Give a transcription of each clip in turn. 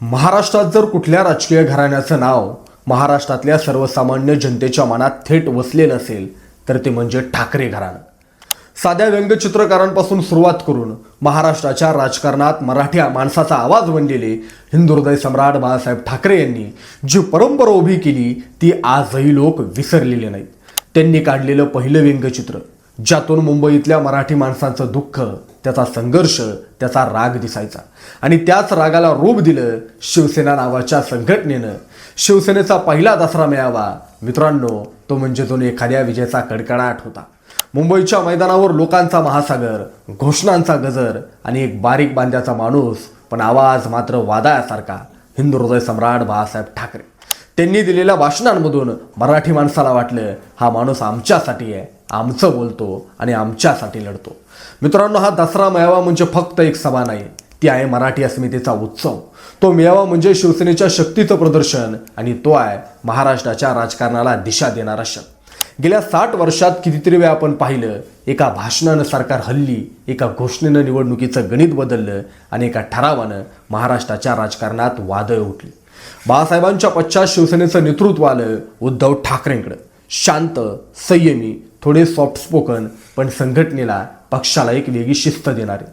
महाराष्ट्रात जर कुठल्या राजकीय घराण्याचं नाव महाराष्ट्रातल्या सर्वसामान्य जनतेच्या मनात थेट वसले नसेल तर ते म्हणजे ठाकरे घराणं. साध्या व्यंगचित्रकारांपासून सुरुवात करून महाराष्ट्राच्या राजकारणात मराठी माणसाचा आवाज बनलेले हिंदुहृदय सम्राट बाळासाहेब ठाकरे यांनी जी परंपरा उभी केली ती आजही लोक विसरलेले नाहीत. त्यांनी काढलेलं पहिलं व्यंगचित्र ज्यातून मुंबईतल्या मराठी माणसांचं दुःख त्याचा संघर्ष त्याचा राग दिसायचा. आणि त्याच रागाला रूप दिलं शिवसेना नावाच्या संघटनेनं. शिवसेनेचा पहिला दसरा मिळावा मित्रांनो तो म्हणजे जो एखाद्या विजयाचा कडकडाट होता. मुंबईच्या मैदानावर लोकांचा महासागर घोषणांचा गजर आणि एक बारीक बांध्याचा माणूस पण आवाज मात्र वादळासारखा हिंदू हृदय सम्राट बाळासाहेब ठाकरे. त्यांनी दिलेल्या भाषणांमधून मराठी माणसाला वाटलं हा माणूस आमच्यासाठी आहे. आमचं बोलतो आणि आमच्यासाठी लढतो. मित्रांनो हा दसरा मेळावा म्हणजे फक्त एक सभा नाही ती आहे मराठी अस्मितेचा उत्सव. तो मेळावा म्हणजे शिवसेनेच्या शक्तीचं प्रदर्शन आणि तो आहे महाराष्ट्राच्या राजकारणाला दिशा देणारा शब्द गेल्या साठ वर्षात कितीतरी वेळा आपण पाहिलं एका भाषणानं सरकार हल्ली एका घोषणेनं निवडणुकीचं गणित बदललं आणि एका ठरावानं महाराष्ट्राच्या राजकारणात वादळ उठली. बाळासाहेबांच्या पश्चात शिवसेनेचं नेतृत्व आलं उद्धव ठाकरेंकडं. शांत संयमी थोडे सॉफ्ट स्पोकन पण संघटनेला पक्षाला एक वेगळी शिस्त देणारे.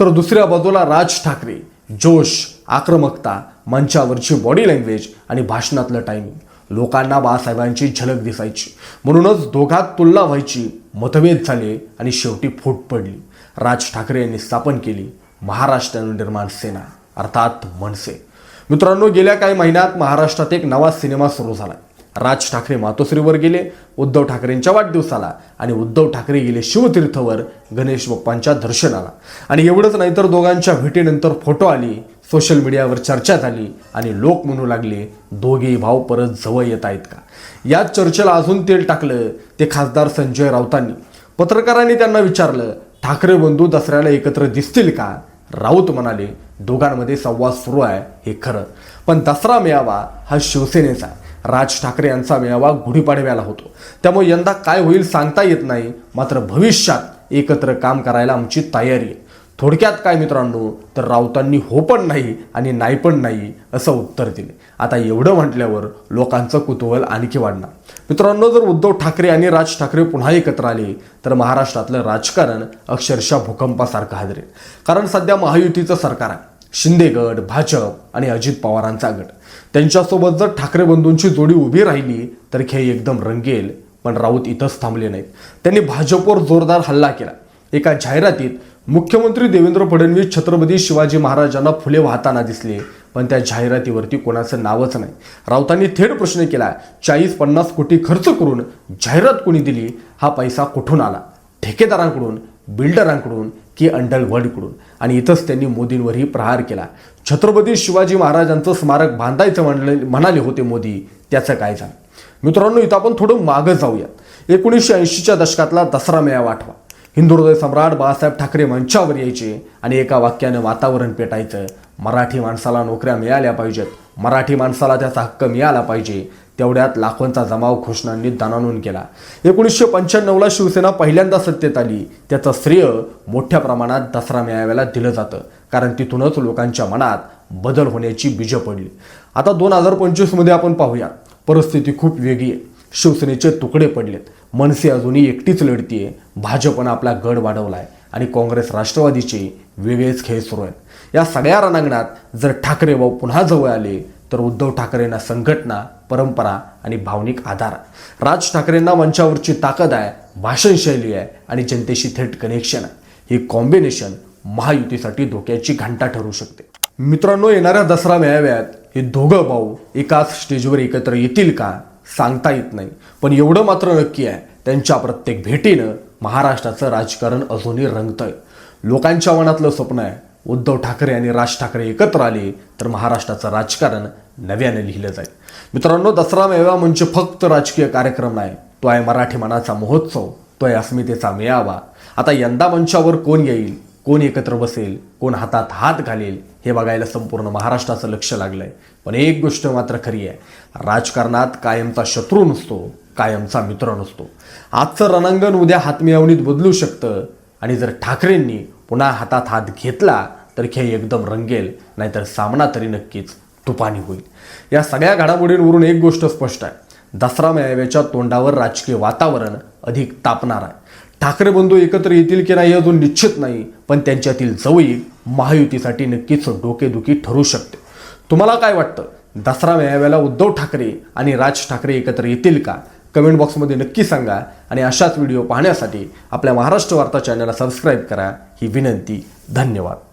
तर दुसऱ्या बाजूला राज ठाकरे जोश आक्रमकता मंचावरची बॉडी लँग्वेज आणि भाषणातलं टायमिंग लोकांना बाळासाहेबांची झलक दिसायची. म्हणूनच दोघात तुलना व्हायची मतभेद झाले आणि शेवटी फूट पडली. राज ठाकरे यांनी स्थापन केली महाराष्ट्र निर्माण सेना अर्थात मनसे. मित्रांनो गेल्या काही महिन्यात महाराष्ट्रात एक नवा सिनेमा सुरू झाला राज ठाकरे मातोश्रीवर गेले उद्धव ठाकरेंच्या वाढदिवसाला. आणि उद्धव ठाकरे गेले शिवतीर्थवर गणेश बाप्पांच्या दर्शनाला. आणि एवढंच नाही तर दोघांच्या भेटीनंतर फोटो आली सोशल मीडियावर चर्चा झाली आणि लोक म्हणू लागले दोघेही भाव परत जवळ येत आहेत का? याच चर्चेला अजून तेल टाकलं ते खासदार संजय राऊतांनी. पत्रकारांनी त्यांना विचारलं ठाकरे बंधू दसऱ्याला एकत्र दिसतील का? राऊत म्हणाले दोघांमध्ये संवाद सुरू आहे हे खरं. पण दसरा मेळावा हा शिवसेनेचा आहे. राज ठाकरे यांचा मेळावा गुढीपाडव्याला होतो. त्यामुळे यंदा काय होईल सांगता येत नाही. मात्र भविष्यात एकत्र काम करायला आमची तयारी आहे. थोडक्यात काय मित्रांनो तर राऊतांनी हो पण नाही आणि नाही पण नाही असं उत्तर दिले. आता एवढं म्हटल्यावर लोकांचं कुतूहल आणखी वाढणार. मित्रांनो जर उद्धव ठाकरे आणि राज ठाकरे पुन्हा एकत्र आले तर महाराष्ट्रातलं राजकारण अक्षरशः भूकंपासारखं हादरेल. कारण सध्या महायुतीचं सरकार आहे. शिंदे गट भाजप आणि अजित पवारांचा गट. त्यांच्यासोबत जर ठाकरे बंधूंची जोडी उभी राहिली तर खेळ एकदम रंगेल पण राऊत इथंच थांबले नाहीत. त्यांनी भाजपवर जोरदार हल्ला केला. एका जाहिरातीत मुख्यमंत्री देवेंद्र फडणवीस छत्रपती शिवाजी महाराजांना फुले वाहताना दिसले पण त्या जाहिरातीवरती कोणाचं नावच नाही. राऊतांनी थेट प्रश्न केला चाळीस पन्नास कोटी खर्च करून जाहिरात कोणी दिली? हा पैसा कुठून आला? ठेकेदारांकडून बिल्डरांकडून की अंडरवर्ल्डकडून? आणि इथंच त्यांनी मोदींवरही प्रहार केला. छत्रपती शिवाजी महाराजांचं स्मारक बांधायचं म्हणले म्हणाले होते मोदी त्याचं काय झालं? मित्रांनो इथं आपण थोडं मागं जाऊयात एकोणीसशे ऐंशीच्या दशकातला दसरा मेळावा आठवा. हिंदुहृदय सम्राट बाळासाहेब ठाकरे मंचावर यायचे आणि एका वाक्यानं वातावरण पेटायचं. मराठी माणसाला नोकऱ्या मिळाल्या पाहिजेत. मराठी माणसाला त्याचा हक्क मिळाला पाहिजे. तेवढ्यात लाखोंचा जमाव घोषणांनी दानानून केला. एकोणीसशे पंच्याण्णवला शिवसेना पहिल्यांदा सत्तेत आली. त्याचं श्रेय मोठ्या प्रमाणात दसरा मेळाव्याला दिलं जातं. कारण तिथूनच लोकांच्या मनात बदल होण्याची बीजं पडली. आता दोन हजार पंचवीसमध्ये आपण पाहूया. परिस्थिती खूप वेगळी आहे. शिवसेनेचे तुकडे पडलेत. मनसे अजूनही एकटीच लढतीये. भाजपनं आपला गड वाढवलाय. आणि काँग्रेस राष्ट्रवादीचे वेगळेच खेळ सुरू आहेत. या सगळ्या रणांगणात जर ठाकरे भाऊ पुन्हा जवळ आले तर उद्धव ठाकरेंना संघटना परंपरा आणि भावनिक आधार. राज ठाकरेंना मंचावरची ताकद आहे भाषणशैली आहे आणि जनतेशी थेट कनेक्शन आहे. ही कॉम्बिनेशन महायुतीसाठी धोक्याची घंटा ठरू शकते. मित्रांनो येणाऱ्या दसरा मेळाव्यात हे दोघं भाऊ एकाच स्टेजवर एकत्र येतील का? सांगता येत नाही. पण एवढं मात्र नक्की आहे त्यांच्या प्रत्येक भेटीनं महाराष्ट्राचं राजकारण अजूनही रंगतंय. लोकांच्या मनातलं स्वप्न आहे उद्धव ठाकरे आणि राज ठाकरे एकत्र आले तर महाराष्ट्राचं राजकारण नव्याने लिहिलं जाईल. मित्रांनो दसरा मेळावा म्हणजे फक्त राजकीय कार्यक्रम नाही तो आहे मराठी मनाचा महोत्सव तो आहे अस्मितेचा मेळावा. आता यंदा मंचावर कोण येईल? कोण एकत्र बसेल कोण हातात हात घालेल हे बघायला संपूर्ण महाराष्ट्राचं लक्ष लागलं आहे पण एक गोष्ट मात्र खरी आहे राजकारणात कायमचा शत्रू नसतो कायमचा मित्र नसतो. आजचं रणांगण उद्या हातमिळवणीत बदलू शकतं आणि जर ठाकरेंनी पुन्हा हातात हात घेतला तर खेळ एकदम रंगेल नाहीतर सामना तरी नक्कीच तुपानी होईल. या सगळ्या घडामोडींवरून एक गोष्ट स्पष्ट आहे. दसरा मेळाव्याच्या तोंडावर राजकीय वातावरण अधिक तापणार आहे. ठाकरे बंधू एकत्र येतील की नाही अजून निश्चित नाही. पण त्यांच्यातील जवळी महायुतीसाठी नक्कीच डोकेदुखी ठरू शकते. तुम्हाला काय वाटतं? दसरा मेळाव्याला उद्धव ठाकरे आणि राज ठाकरे एकत्र येतील का? कमेंट बॉक्समध्ये नक्की सांगा आणि अशाच व्हिडिओ पाहण्यासाठी आपल्या महाराष्ट्र वार्ता चॅनलला सबस्क्राईब करा. ही विनंती. धन्यवाद.